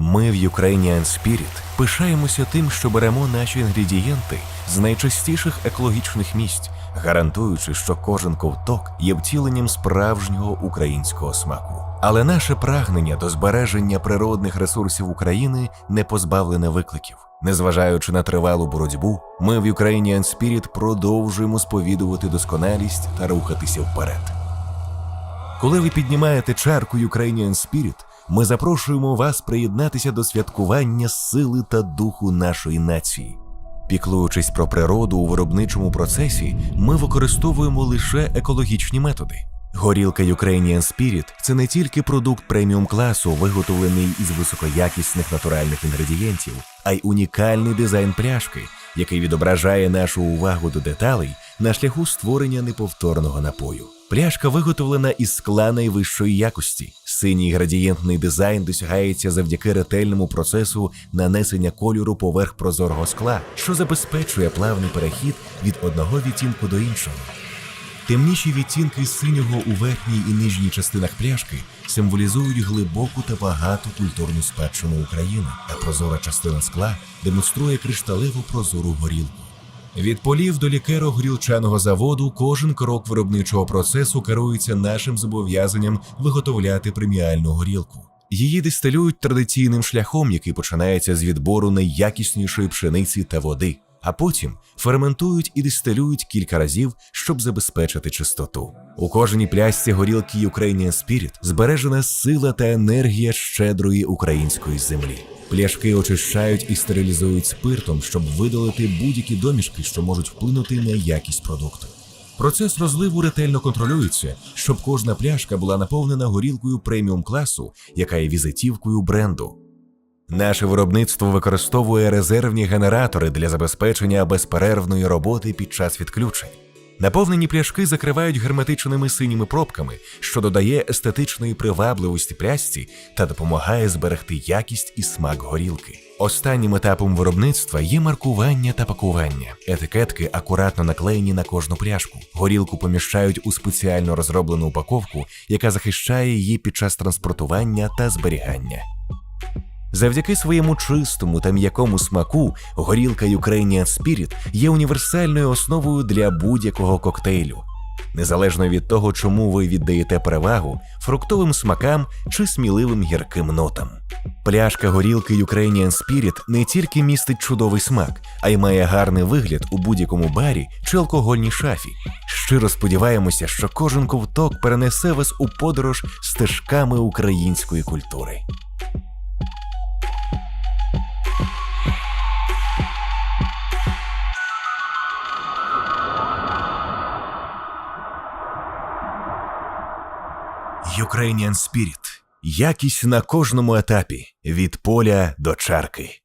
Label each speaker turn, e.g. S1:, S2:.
S1: Ми в Ukrainian Spirit пишаємося тим, що беремо наші інгредієнти з найчастіших екологічних місць, гарантуючи, що кожен ковток є втіленням справжнього українського смаку. Але наше прагнення до збереження природних ресурсів України не позбавлене викликів. Незважаючи на тривалу боротьбу, ми в Ukrainian Spirit продовжуємо сповідувати досконалість та рухатися вперед. Коли ви піднімаєте чарку Ukrainian Spirit, ми запрошуємо вас приєднатися до святкування сили та духу нашої нації. Піклуючись про природу у виробничому процесі, ми використовуємо лише екологічні методи. Горілка Ukrainian Spirit – це не тільки продукт преміум класу, виготовлений із високоякісних натуральних інгредієнтів, а й унікальний дизайн пляшки, який відображає нашу увагу до деталей на шляху створення неповторного напою. Пляшка виготовлена із скла найвищої якості. Синій градієнтний дизайн досягається завдяки ретельному процесу нанесення кольору поверх прозорого скла, що забезпечує плавний перехід від одного відтінку до іншого. Темніші відтінки синього у верхній і нижній частинах пляшки символізують глибоку та багату культурну спадщину України, а прозора частина скла демонструє кришталево прозору горілку. Від полів до лікеро горілчаного заводу кожен крок виробничого процесу керується нашим зобов'язанням виготовляти преміальну горілку. Її дистилюють традиційним шляхом, який починається з відбору найякіснішої пшениці та води, а потім ферментують і дистилюють кілька разів, щоб забезпечити чистоту. У кожній плясці горілки Ukrainian Spirit збережена сила та енергія щедрої української землі. Пляшки очищають і стерилізують спиртом, щоб видалити будь-які домішки, що можуть вплинути на якість продукту. Процес розливу ретельно контролюється, щоб кожна пляшка була наповнена горілкою преміум класу, яка є візитівкою бренду. Наше виробництво використовує резервні генератори для забезпечення безперервної роботи під час відключень. Наповнені пляшки закривають герметичними синіми пробками, що додає естетичної привабливості плясці та допомагає зберегти якість і смак горілки. Останнім етапом виробництва є маркування та пакування. Етикетки акуратно наклеєні на кожну пляшку. Горілку поміщають у спеціально розроблену упаковку, яка захищає її під час транспортування та зберігання. Завдяки своєму чистому та м'якому смаку горілка Ukrainian Spirit є універсальною основою для будь-якого коктейлю. Незалежно від того, чому ви віддаєте перевагу фруктовим смакам чи сміливим гірким нотам. Пляшка горілки Ukrainian Spirit не тільки містить чудовий смак, а й має гарний вигляд у будь-якому барі чи алкогольній шафі. Щиро сподіваємося, що кожен ковток перенесе вас у подорож стежками української культури. Ukrainian Spirit. Якість на кожному етапі від поля до чарки.